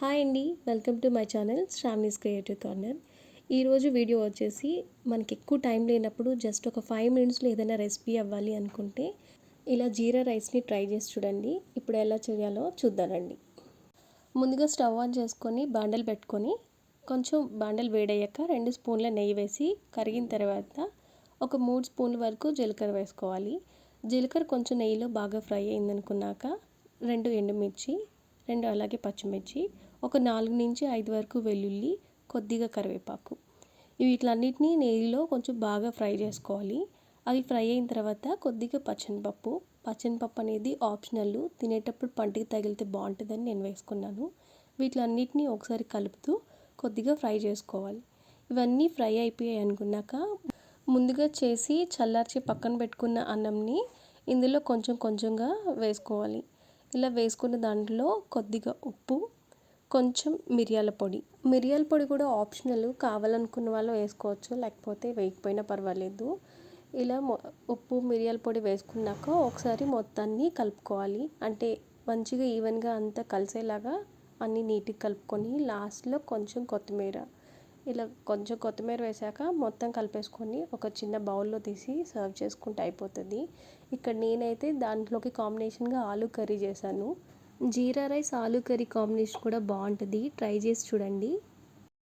Hi అండి welcome to my channel Sravani's creative corner. ఈరోజు video వచ్చేసి మనకి ఎక్కువ టైం లేనప్పుడు జస్ట్ ఒక ఫైవ్ మినిట్స్లో ఏదైనా రెసిపీ అవ్వాలి అనుకుంటే ఇలా జీరా రైస్ని ట్రై చేసి చూడండి. ఇప్పుడు ఎలా చేయాలో చూద్దానండి ముందుగా స్టవ్ ఆన్ చేసుకొని బాండలు పెట్టుకొని కొంచెం బాండలు వేడయ్యాక రెండు స్పూన్ల నెయ్యి వేసి కరిగిన తర్వాత ఒక మూడు స్పూన్ల వరకు జీలకర్ర వేసుకోవాలి. జీలకర్ర కొంచెం నెయ్యిలో బాగా ఫ్రై అయిందనుకున్నాక రెండు ఎండుమిర్చి రెండు అలాగే పచ్చిమిర్చి ఒక నాలుగు నుంచి ఐదు వరకు వెల్లుల్లి కొద్దిగా కరివేపాకు. వీటిలన్నిటిని నెయ్యిలో కొంచెం బాగా ఫ్రై చేసుకోవాలి. అవి ఫ్రై అయిన తర్వాత కొద్దిగా పచ్చనిపప్పు. పచ్చనిపప్పు అనేది ఆప్షనల్. తినేటప్పుడు పంటికి తగిలితే బాగుంటుందని నేను వేసుకున్నాను. వీటిలన్నిటిని ఒకసారి కలుపుతూ కొద్దిగా ఫ్రై చేసుకోవాలి. ఇవన్నీ ఫ్రై అయిపోయాయి అనుకున్నాక ముందుగా చేసి చల్లార్చి పక్కన పెట్టుకున్న అన్నంని ఇందులో కొంచెం కొంచెంగా వేసుకోవాలి. ఇలా వేసుకున్న దాంట్లో కొద్దిగా ఉప్పు కొంచెం మిరియాల పొడి. మిరియాల పొడి కూడా ఆప్షనల్. కావాలనుకున్న వాళ్ళు వేసుకోవచ్చు లేకపోతే వేయకపోయినా పర్వాలేదు. ఇలా ఉప్పు మిరియాల పొడి వేసుకున్నాక ఒకసారి మొత్తాన్ని కలుపుకోవాలి. అంటే మంచిగా ఈవెన్గా అంతా కలిసేలాగా అన్నీ నీట్గా కలుపుకొని లాస్ట్లో కొంచెం కొత్తిమీర. ఇలా కొంచెం కొత్తిమీర వేసాక మొత్తం కలిపేసుకొని ఒక చిన్న బౌల్లో తీసి సర్వ్ చేసుకుంటే అయిపోతుంది. ఇక్కడ నేనైతే దాంట్లోకి కాంబినేషన్గా ఆలూ కర్రీ చేశాను. Jeera rice aloo curry combination కూడా బాగుంటుంది. ట్రై చేసి చూడండి.